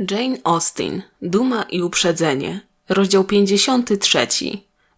Jane Austen, Duma i uprzedzenie, rozdział 53.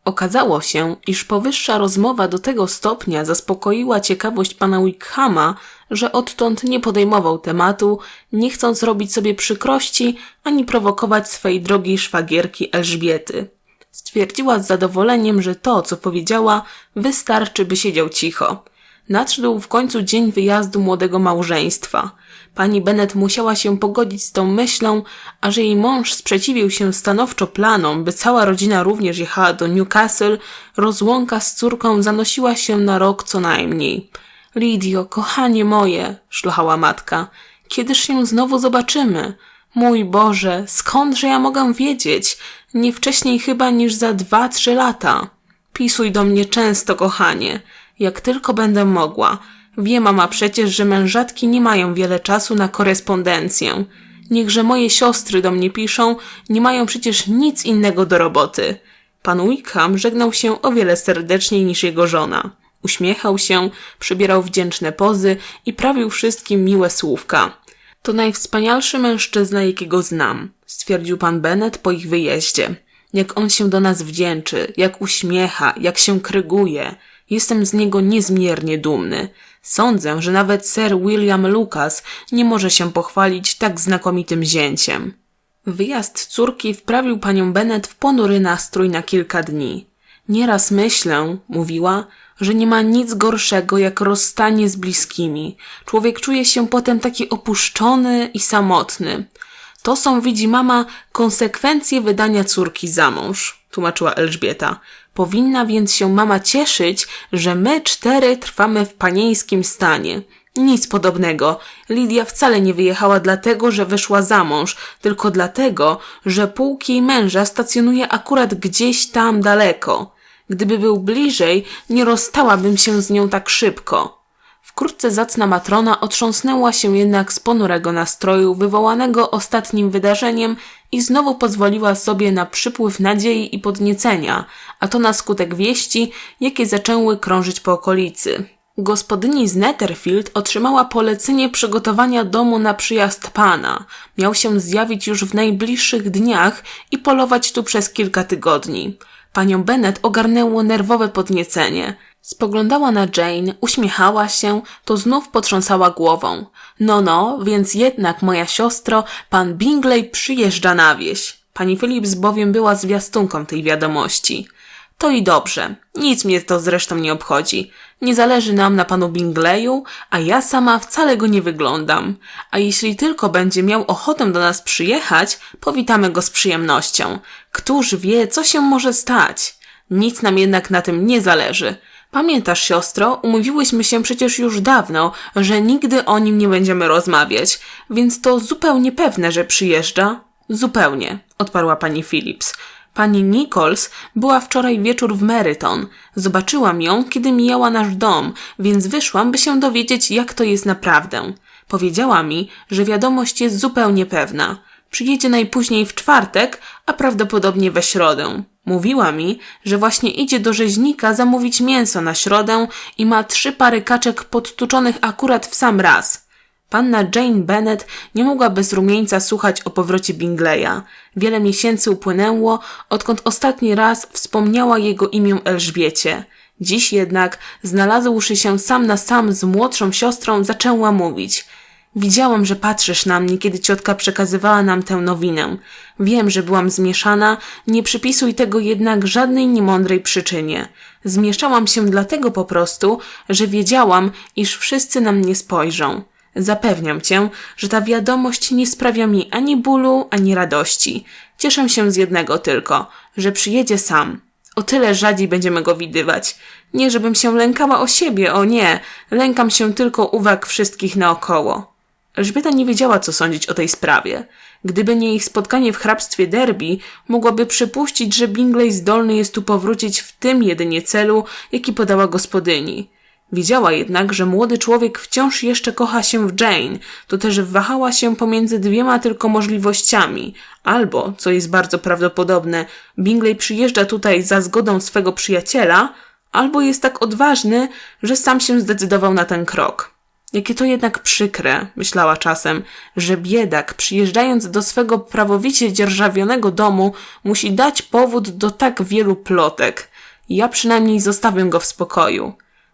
Okazało się, iż powyższa rozmowa do tego stopnia zaspokoiła ciekawość pana Wickhama, że odtąd nie podejmował tematu, nie chcąc robić sobie przykrości ani prowokować swej drogiej szwagierki Elżbiety. Stwierdziła z zadowoleniem, że to, co powiedziała, wystarczy, by siedział cicho. Nadszedł w końcu dzień wyjazdu młodego małżeństwa. Pani Bennet musiała się pogodzić z tą myślą, a że jej mąż sprzeciwił się stanowczo planom, by cała rodzina również jechała do Newcastle, rozłąka z córką zanosiła się na rok co najmniej. Lidio, kochanie moje, szlochała matka, kiedyż się znowu zobaczymy? Mój Boże, skądże ja mogę wiedzieć? Nie wcześniej chyba niż za dwa, trzy lata. Pisuj do mnie często, kochanie jak tylko będę mogła. Wie mama przecież, że mężatki nie mają wiele czasu na korespondencję. Niechże moje siostry do mnie piszą, nie mają przecież nic innego do roboty. Pan Wickham żegnał się o wiele serdeczniej niż jego żona. Uśmiechał się, przybierał wdzięczne pozy i prawił wszystkim miłe słówka. To najwspanialszy mężczyzna, jakiego znam, stwierdził pan Bennet po ich wyjeździe. Jak on się do nas wdzięczy, jak uśmiecha, jak się kryguje – Jestem z niego niezmiernie dumny. Sądzę, że nawet Sir William Lucas nie może się pochwalić tak znakomitym zięciem. Wyjazd córki wprawił panią Bennet w ponury nastrój na kilka dni. Nieraz myślę, mówiła, że nie ma nic gorszego jak rozstanie z bliskimi. Człowiek czuje się potem taki opuszczony i samotny. To są, widzi mama, konsekwencje wydania córki za mąż, tłumaczyła Elżbieta. Powinna więc się mama cieszyć, że my cztery trwamy w panieńskim stanie. Nic podobnego. Lidia wcale nie wyjechała dlatego, że wyszła za mąż, tylko dlatego, że pułk jej męża stacjonuje akurat gdzieś tam daleko. Gdyby był bliżej, nie rozstałabym się z nią tak szybko. Wkrótce zacna matrona otrząsnęła się jednak z ponurego nastroju wywołanego ostatnim wydarzeniem i znowu pozwoliła sobie na przypływ nadziei i podniecenia, a to na skutek wieści, jakie zaczęły krążyć po okolicy. Gospodyni z Netherfield otrzymała polecenie przygotowania domu na przyjazd pana. Miał się zjawić już w najbliższych dniach i polować tu przez kilka tygodni. Panią Bennet ogarnęło nerwowe podniecenie. Spoglądała na Jane, uśmiechała się, to znów potrząsała głową. No, no, więc jednak, moja siostro, pan Bingley przyjeżdża na wieś. Pani Phillips bowiem była zwiastunką tej wiadomości. To i dobrze. Nic mnie to zresztą nie obchodzi. Nie zależy nam na panu Bingleyu, a ja sama wcale go nie wyglądam. A jeśli tylko będzie miał ochotę do nas przyjechać, powitamy go z przyjemnością. Któż wie, co się może stać? Nic nam jednak na tym nie zależy. Pamiętasz, siostro, umówiłyśmy się przecież już dawno, że nigdy o nim nie będziemy rozmawiać, więc to zupełnie pewne, że przyjeżdża. Zupełnie, odparła pani Phillips. Pani Nichols była wczoraj wieczór w Meryton. Zobaczyłam ją, kiedy mijała nasz dom, więc wyszłam, by się dowiedzieć, jak to jest naprawdę. Powiedziała mi, że wiadomość jest zupełnie pewna. Przyjedzie najpóźniej w czwartek, a prawdopodobnie we środę. Mówiła mi, że właśnie idzie do rzeźnika zamówić mięso na środę i ma trzy pary kaczek podtuczonych akurat w sam raz. Panna Jane Bennet nie mogła bez rumieńca słuchać o powrocie Bingleya. Wiele miesięcy upłynęło, odkąd ostatni raz wspomniała jego imię Elżbiecie. Dziś jednak, znalazłszy się sam na sam z młodszą siostrą, zaczęła mówić – Widziałam, że patrzysz na mnie, kiedy ciotka przekazywała nam tę nowinę. Wiem, że byłam zmieszana, nie przypisuj tego jednak żadnej niemądrej przyczynie. Zmieszałam się dlatego po prostu, że wiedziałam, iż wszyscy na mnie spojrzą. Zapewniam cię, że ta wiadomość nie sprawia mi ani bólu, ani radości. Cieszę się z jednego tylko, że przyjedzie sam. O tyle rzadziej będziemy go widywać. Nie, żebym się lękała o siebie, o nie, lękam się tylko uwag wszystkich naokoło. Elżbieta nie wiedziała, co sądzić o tej sprawie. Gdyby nie ich spotkanie w hrabstwie Derby, mogłaby przypuścić, że Bingley zdolny jest tu powrócić w tym jedynie celu, jaki podała gospodyni. Wiedziała jednak, że młody człowiek wciąż jeszcze kocha się w Jane, to też wahała się pomiędzy dwiema tylko możliwościami. Albo, co jest bardzo prawdopodobne, Bingley przyjeżdża tutaj za zgodą swego przyjaciela, albo jest tak odważny, że sam się zdecydował na ten krok. Jakie to jednak przykre, myślała czasem, że biedak, przyjeżdżając do swego prawowicie dzierżawionego domu, musi dać powód do tak wielu plotek. Ja przynajmniej zostawię go w spokoju.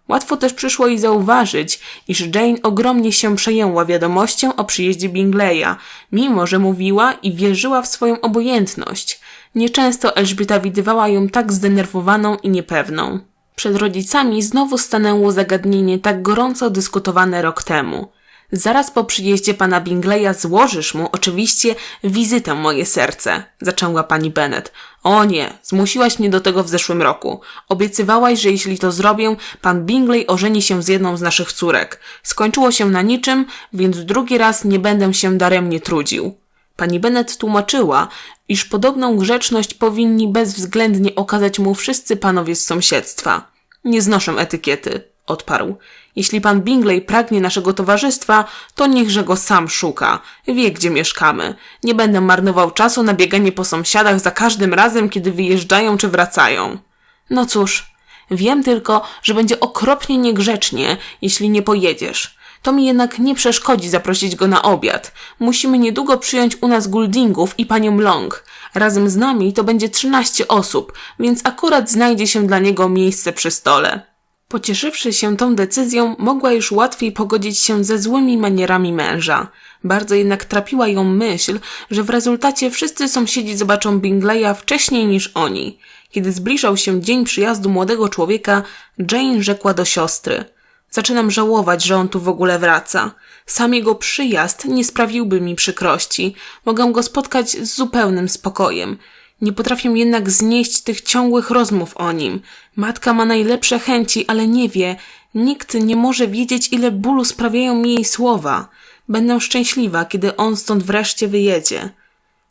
Łatwo też przyszło jej zauważyć, iż Jane ogromnie się przejęła wiadomością o przyjeździe Bingleya, mimo że mówiła i wierzyła w swoją obojętność. Nieczęsto Elżbieta widywała ją tak zdenerwowaną i niepewną. Przed rodzicami znowu stanęło zagadnienie tak gorąco dyskutowane rok temu. Zaraz po przyjeździe pana Bingleya złożysz mu oczywiście wizytę moje serce, zaczęła pani Bennet. O nie, zmusiłaś mnie do tego w zeszłym roku. Obiecywałaś, że jeśli to zrobię, pan Bingley ożeni się z jedną z naszych córek. Skończyło się na niczym, więc drugi raz nie będę się daremnie trudził. Pani Bennet tłumaczyła, iż podobną grzeczność powinni bezwzględnie okazać mu wszyscy panowie z sąsiedztwa. Nie znoszę etykiety, odparł. Jeśli pan Bingley pragnie naszego towarzystwa, to niechże go sam szuka. Wie, gdzie mieszkamy. Nie będę marnował czasu na bieganie po sąsiadach za każdym razem, kiedy wyjeżdżają czy wracają. No cóż, wiem tylko, że będzie okropnie niegrzecznie, jeśli nie pojedziesz. To mi jednak nie przeszkodzi zaprosić go na obiad. Musimy niedługo przyjąć u nas Gouldingów i panią Long. Razem z nami to będzie 13 osób, więc akurat znajdzie się dla niego miejsce przy stole. Pocieszywszy się tą decyzją, mogła już łatwiej pogodzić się ze złymi manierami męża. Bardzo jednak trapiła ją myśl, że w rezultacie wszyscy sąsiedzi zobaczą Bingleya wcześniej niż oni. Kiedy zbliżał się dzień przyjazdu młodego człowieka, Jane rzekła do siostry – Zaczynam żałować, że on tu w ogóle wraca. Sam jego przyjazd nie sprawiłby mi przykrości. Mogę go spotkać z zupełnym spokojem. Nie potrafię jednak znieść tych ciągłych rozmów o nim. Matka ma najlepsze chęci, ale nie wie. Nikt nie może wiedzieć, ile bólu sprawiają mi jej słowa. Będę szczęśliwa, kiedy on stąd wreszcie wyjedzie.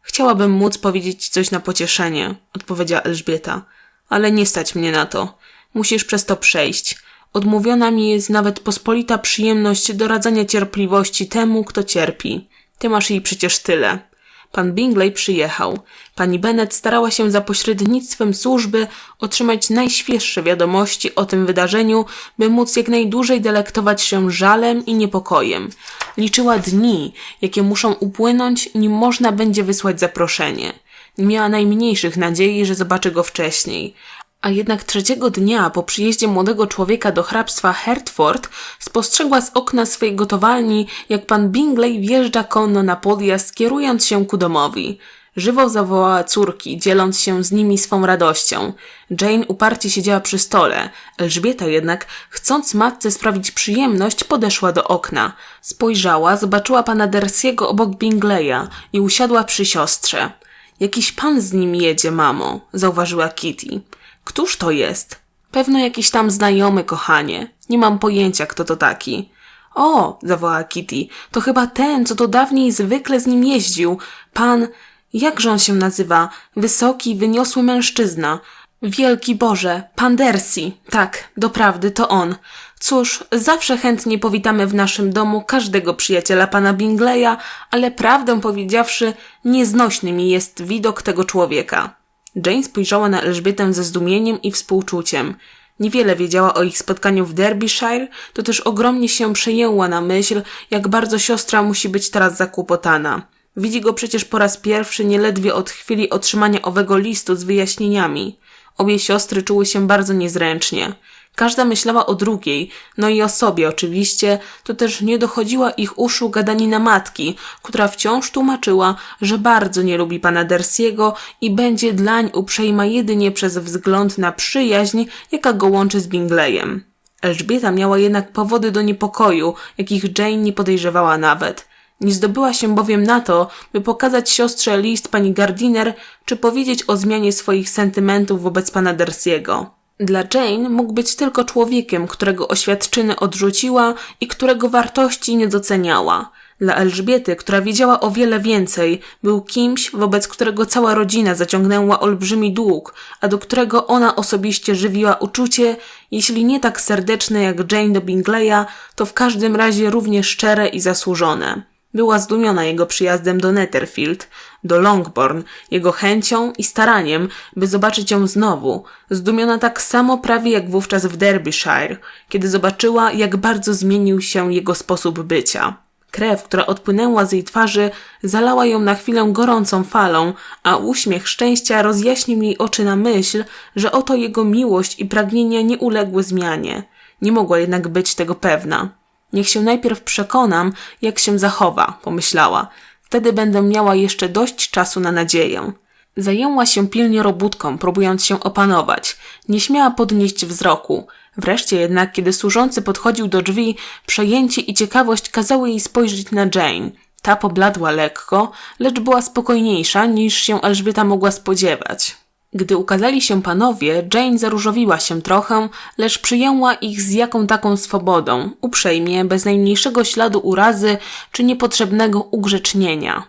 Chciałabym móc powiedzieć coś na pocieszenie, odpowiedziała Elżbieta, ale nie stać mnie na to. Musisz przez to przejść. Odmówiona mi jest nawet pospolita przyjemność doradzania cierpliwości temu, kto cierpi. Ty masz jej przecież tyle. Pan Bingley przyjechał. Pani Bennet starała się za pośrednictwem służby otrzymać najświeższe wiadomości o tym wydarzeniu, by móc jak najdłużej delektować się żalem i niepokojem. Liczyła dni, jakie muszą upłynąć, nim można będzie wysłać zaproszenie. Nie miała najmniejszych nadziei, że zobaczy go wcześniej. A jednak trzeciego dnia po przyjeździe młodego człowieka do hrabstwa Hertford spostrzegła z okna swojej gotowalni, jak pan Bingley wjeżdża konno na podjazd, kierując się ku domowi. Żywo zawołała córki, dzieląc się z nimi swą radością. Jane uparcie siedziała przy stole. Elżbieta jednak, chcąc matce sprawić przyjemność, podeszła do okna. Spojrzała, zobaczyła pana Dersiego obok Bingleya i usiadła przy siostrze. Jakiś pan z nim jedzie, mamo, zauważyła Kitty. Któż to jest? Pewno jakiś tam znajomy, kochanie. Nie mam pojęcia, kto to taki. O, zawołała Kitty, to chyba ten, co to dawniej zwykle z nim jeździł. Pan, jakże on się nazywa? Wysoki, wyniosły mężczyzna. Wielki Boże, pan Dersi. Tak, doprawdy to on. Cóż, zawsze chętnie powitamy w naszym domu każdego przyjaciela pana Bingleya, ale prawdę powiedziawszy, nieznośny mi jest widok tego człowieka. Jane spojrzała na Elżbietę ze zdumieniem i współczuciem. Niewiele wiedziała o ich spotkaniu w Derbyshire, to też ogromnie się przejęła na myśl, jak bardzo siostra musi być teraz zakłopotana. Widzi go przecież po raz pierwszy nieledwie od chwili otrzymania owego listu z wyjaśnieniami. Obie siostry czuły się bardzo niezręcznie. Każda myślała o drugiej, no i o sobie oczywiście, to też nie dochodziła ich uszu gadanina matki, która wciąż tłumaczyła, że bardzo nie lubi pana Dersiego i będzie dlań uprzejma jedynie przez wzgląd na przyjaźń, jaka go łączy z Bingleyem. Elżbieta miała jednak powody do niepokoju, jakich Jane nie podejrzewała nawet. Nie zdobyła się bowiem na to, by pokazać siostrze list pani Gardiner, czy powiedzieć o zmianie swoich sentymentów wobec pana Dersiego. Dla Jane mógł być tylko człowiekiem, którego oświadczyny odrzuciła i którego wartości nie doceniała. Dla Elżbiety, która wiedziała o wiele więcej, był kimś, wobec którego cała rodzina zaciągnęła olbrzymi dług, a do którego ona osobiście żywiła uczucie, jeśli nie tak serdeczne jak Jane do Bingleya, to w każdym razie równie szczere i zasłużone. Była zdumiona jego przyjazdem do Netherfield, do Longbourn, jego chęcią i staraniem, by zobaczyć ją znowu. Zdumiona tak samo prawie jak wówczas w Derbyshire, kiedy zobaczyła, jak bardzo zmienił się jego sposób bycia. Krew, która odpłynęła z jej twarzy, zalała ją na chwilę gorącą falą, a uśmiech szczęścia rozjaśnił jej oczy na myśl, że oto jego miłość i pragnienia nie uległy zmianie. Nie mogła jednak być tego pewna. Niech się najpierw przekonam, jak się zachowa, pomyślała. Wtedy będę miała jeszcze dość czasu na nadzieję. Zajęła się pilnie robótką, próbując się opanować. Nie śmiała podnieść wzroku. Wreszcie jednak, kiedy służący podchodził do drzwi, przejęcie i ciekawość kazały jej spojrzeć na Jane. Ta pobladła lekko, lecz była spokojniejsza niż się Elżbieta mogła spodziewać. Gdy ukazali się panowie, Jane zaróżowiła się trochę, lecz przyjęła ich z jaką taką swobodą, uprzejmie, bez najmniejszego śladu urazy czy niepotrzebnego ugrzecznienia.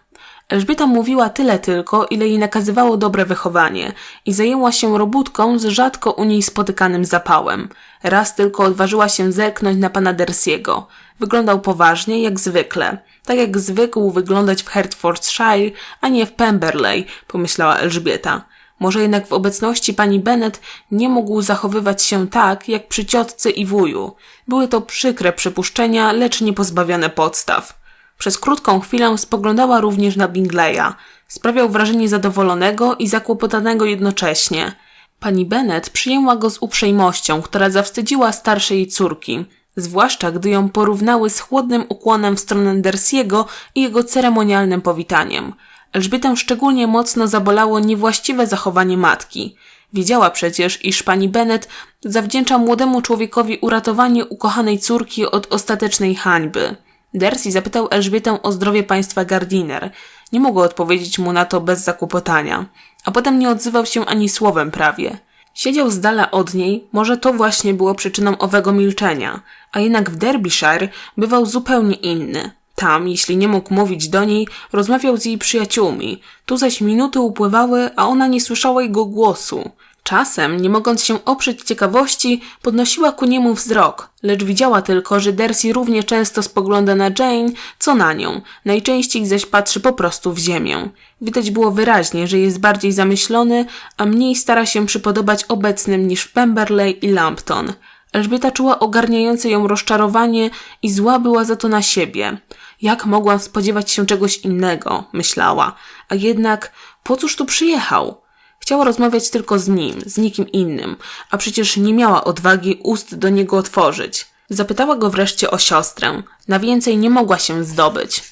Elżbieta mówiła tyle tylko, ile jej nakazywało dobre wychowanie i zajęła się robótką z rzadko u niej spotykanym zapałem. Raz tylko odważyła się zerknąć na pana Dersiego. Wyglądał poważnie, jak zwykle. Tak jak zwykł wyglądać w Hertfordshire, a nie w Pemberley, pomyślała Elżbieta. Może jednak w obecności pani Bennet nie mógł zachowywać się tak, jak przy ciotce i wuju. Były to przykre przypuszczenia, lecz nie pozbawione podstaw. Przez krótką chwilę spoglądała również na Bingleya. Sprawiał wrażenie zadowolonego i zakłopotanego jednocześnie. Pani Bennet przyjęła go z uprzejmością, która zawstydziła starszej córki, zwłaszcza gdy ją porównały z chłodnym ukłonem w stronę Dersiego i jego ceremonialnym powitaniem. Elżbietę szczególnie mocno zabolało niewłaściwe zachowanie matki. Wiedziała przecież, iż pani Bennet zawdzięcza młodemu człowiekowi uratowanie ukochanej córki od ostatecznej hańby. Darcy zapytał Elżbietę o zdrowie państwa Gardiner. Nie mogła odpowiedzieć mu na to bez zakłopotania, a potem nie odzywał się ani słowem prawie. Siedział z dala od niej, może to właśnie było przyczyną owego milczenia, a jednak w Derbyshire bywał zupełnie inny. Tam, jeśli nie mógł mówić do niej, rozmawiał z jej przyjaciółmi. Tu zaś minuty upływały, a ona nie słyszała jego głosu. Czasem, nie mogąc się oprzeć ciekawości, podnosiła ku niemu wzrok, lecz widziała tylko, że Darcy równie często spogląda na Jane, co na nią, najczęściej zaś patrzy po prostu w ziemię. Widać było wyraźnie, że jest bardziej zamyślony, a mniej stara się przypodobać obecnym niż Pemberley i Lampton. Elżbieta czuła ogarniające ją rozczarowanie i zła była za to na siebie. Jak mogłam spodziewać się czegoś innego, myślała, a jednak po cóż tu przyjechał? Chciała rozmawiać tylko z nim, z nikim innym, a przecież nie miała odwagi ust do niego otworzyć. Zapytała go wreszcie o siostrę. Na więcej nie mogła się zdobyć.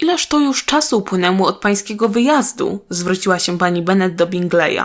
Ileż to już czasu upłynęło od pańskiego wyjazdu? Zwróciła się pani Bennet do Bingleya.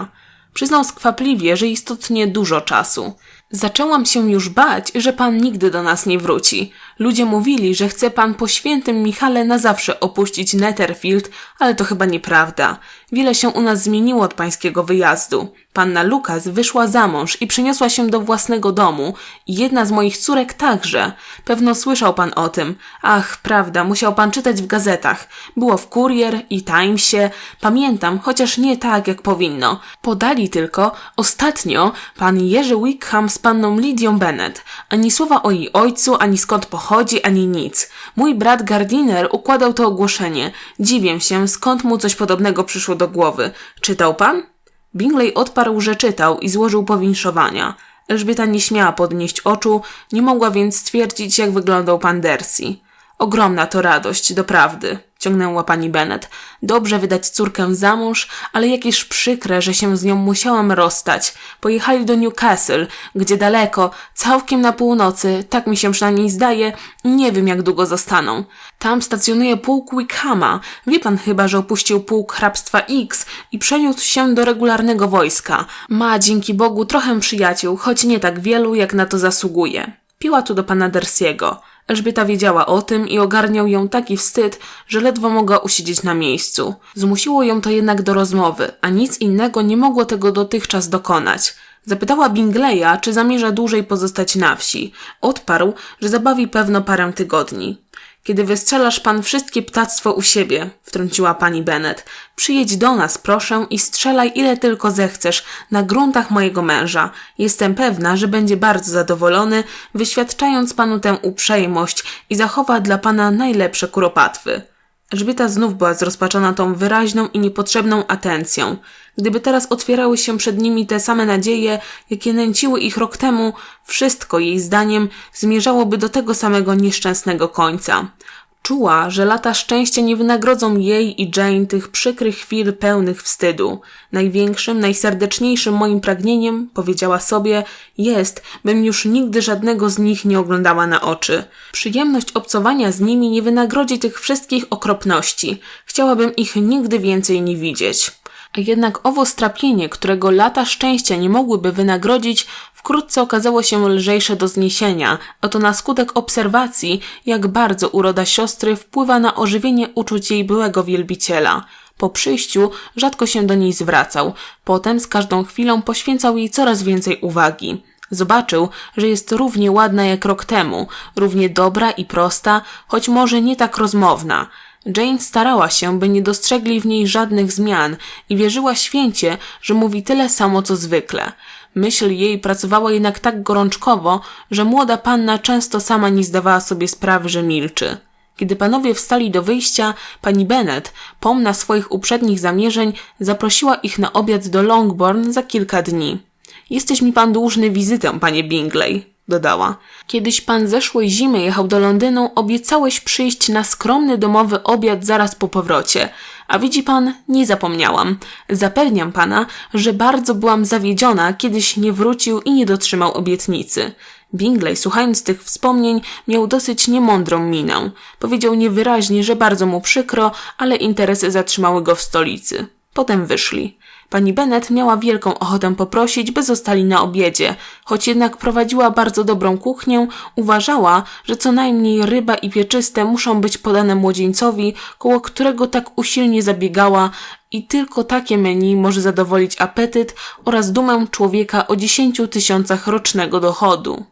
Przyznał skwapliwie, że istotnie dużo czasu. Zaczęłam się już bać, że pan nigdy do nas nie wróci. Ludzie mówili, że chce pan po świętym Michale na zawsze opuścić Netherfield, ale to chyba nieprawda. Wiele się u nas zmieniło od pańskiego wyjazdu. Panna Lukas wyszła za mąż i przyniosła się do własnego domu i jedna z moich córek także. Pewno słyszał pan o tym. Ach, prawda, musiał pan czytać w gazetach. Było w Kurier i Timesie. Pamiętam, chociaż nie tak, jak powinno. Podali tylko, ostatnio, pan Jerzy Wickham z panną Lidią Bennet. Ani słowa o jej ojcu, ani skąd pochodzi, ani nic. Mój brat Gardiner układał to ogłoszenie. Dziwię się, skąd mu coś podobnego przyszło do głowy. Czytał pan? Bingley odparł, że czytał i złożył powinszowania. Elżbieta nie śmiała podnieść oczu, nie mogła więc stwierdzić, jak wyglądał pan Dercy. Ogromna to radość, doprawdy ciągnęła pani Bennet. Dobrze wydać córkę za mąż, ale jakież przykre, że się z nią musiałam rozstać. Pojechali do Newcastle, gdzie daleko, całkiem na północy, tak mi się przynajmniej zdaje, nie wiem jak długo zostaną. Tam stacjonuje pułk Wickhama. Wie pan chyba, że opuścił pułk hrabstwa X i przeniósł się do regularnego wojska. Ma, dzięki Bogu, trochę przyjaciół, choć nie tak wielu, jak na to zasługuje. Piła tu do pana Dersiego. Elżbieta wiedziała o tym i ogarniał ją taki wstyd, że ledwo mogła usiedzieć na miejscu. Zmusiło ją to jednak do rozmowy, a nic innego nie mogło tego dotychczas dokonać. Zapytała Bingleya, czy zamierza dłużej pozostać na wsi. Odparł, że zabawi pewno parę tygodni. Kiedy wystrzelasz pan wszystkie ptactwo u siebie, wtrąciła pani Bennet, przyjedź do nas, proszę, i strzelaj ile tylko zechcesz na gruntach mojego męża. Jestem pewna, że będzie bardzo zadowolony, wyświadczając panu tę uprzejmość i zachowa dla pana najlepsze kuropatwy. Elżbieta znów była zrozpaczona tą wyraźną i niepotrzebną atencją. Gdyby teraz otwierały się przed nimi te same nadzieje, jakie nęciły ich rok temu, wszystko jej zdaniem zmierzałoby do tego samego nieszczęsnego końca. Czuła, że lata szczęścia nie wynagrodzą jej i Jane tych przykrych chwil pełnych wstydu. Największym, najserdeczniejszym moim pragnieniem, powiedziała sobie, jest, bym już nigdy żadnego z nich nie oglądała na oczy. Przyjemność obcowania z nimi nie wynagrodzi tych wszystkich okropności. Chciałabym ich nigdy więcej nie widzieć. A jednak owo strapienie, którego lata szczęścia nie mogłyby wynagrodzić, wkrótce okazało się lżejsze do zniesienia, oto na skutek obserwacji, jak bardzo uroda siostry wpływa na ożywienie uczuć jej byłego wielbiciela. Po przyjściu rzadko się do niej zwracał, potem z każdą chwilą poświęcał jej coraz więcej uwagi. Zobaczył, że jest równie ładna jak rok temu, równie dobra i prosta, choć może nie tak rozmowna. Jane starała się, by nie dostrzegli w niej żadnych zmian i wierzyła święcie, że mówi tyle samo co zwykle. Myśl jej pracowała jednak tak gorączkowo, że młoda panna często sama nie zdawała sobie sprawy, że milczy. Kiedy panowie wstali do wyjścia, pani Bennet, pomna swoich uprzednich zamierzeń, zaprosiła ich na obiad do Longbourn za kilka dni. Jesteś mi pan dłużny wizytę, panie Bingley, dodała. Kiedyś pan zeszłej zimy jechał do Londynu, obiecałeś przyjść na skromny domowy obiad zaraz po powrocie. A widzi pan, nie zapomniałam. Zapewniam pana, że bardzo byłam zawiedziona, kiedyś nie wrócił i nie dotrzymał obietnicy. Bingley, słuchając tych wspomnień, miał dosyć niemądrą minę. Powiedział niewyraźnie, że bardzo mu przykro, ale interesy zatrzymały go w stolicy. Potem wyszli. Pani Bennet miała wielką ochotę poprosić, by zostali na obiedzie, choć jednak prowadziła bardzo dobrą kuchnię, uważała, że co najmniej ryba i pieczyste muszą być podane młodzieńcowi, koło którego tak usilnie zabiegała i tylko takie menu może zadowolić apetyt oraz dumę człowieka o dziesięciu tysiącach rocznego dochodu.